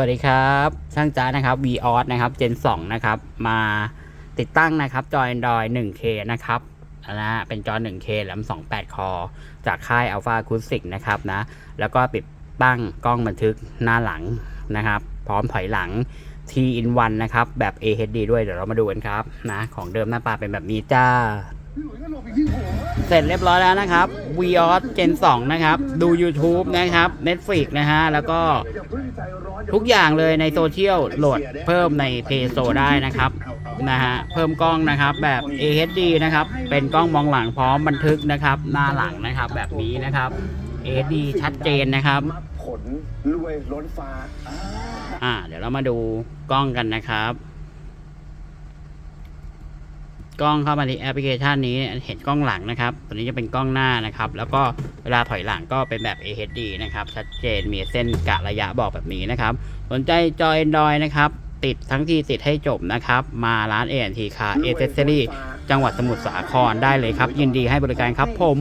วัสดีครับช่างจ้านะครับ v ีออสนะครับ Gen 2 นะครับ มาติดตั้งนะครับ จอ Android 1K นะครับนะเป็นจอ 1K แหลม28 คอ จากค่าย Alpha Acoustic นะครับนะแล้วก็ติดตั้งกล้องบันทึกหน้าหลังนะครับ พร้อมถอยหลัง T in 1นะครับ แบบ AHD ด้วยเดี๋ยวเรามาดูกันครับนะของเดิมหน้าตาเป็นแบบนี้จ้า เสร็จเรียบร้อยแล้วนะครับ v ีออส Gen 2นะครับ ดู YouTube นะครับ Netflix นะฮะ แล้วก็ทุกอย่างเลยในโซเชียลโหลดเพิ่มใน Play Store ได้นะครับนะฮะ เพิ่มกล้องนะครับแบบ AHD นะครับ เป็นกล้องมองหลังพร้อมบันทึกนะครับ หน้าหลังนะครับแบบนี้นะครับ AHD ชัดเจนนะครับมักผลรวยล้นฟ้าอ่าอ่า เดี๋ยวเรามาดูกล้องกันนะครับ กล้องเข้ามาที่แอปพลิเคชันนี้เห็นกล้องหลังนะครับ ตัวนี้จะเป็นกล้องหน้านะครับ แล้วก็เวลาถอยหลังก็เป็นแบบ AHD นะครับ ชัดเจนมีเส้นกะระยะบอกแบบนี้นะครับ สนใจจอ Android นะครับติดทั้งทีติดให้จบนะครับ มาร้าน ANT Car Accessory จังหวัดสมุทรสาครได้เลยครับ ยินดีให้บริการครับผม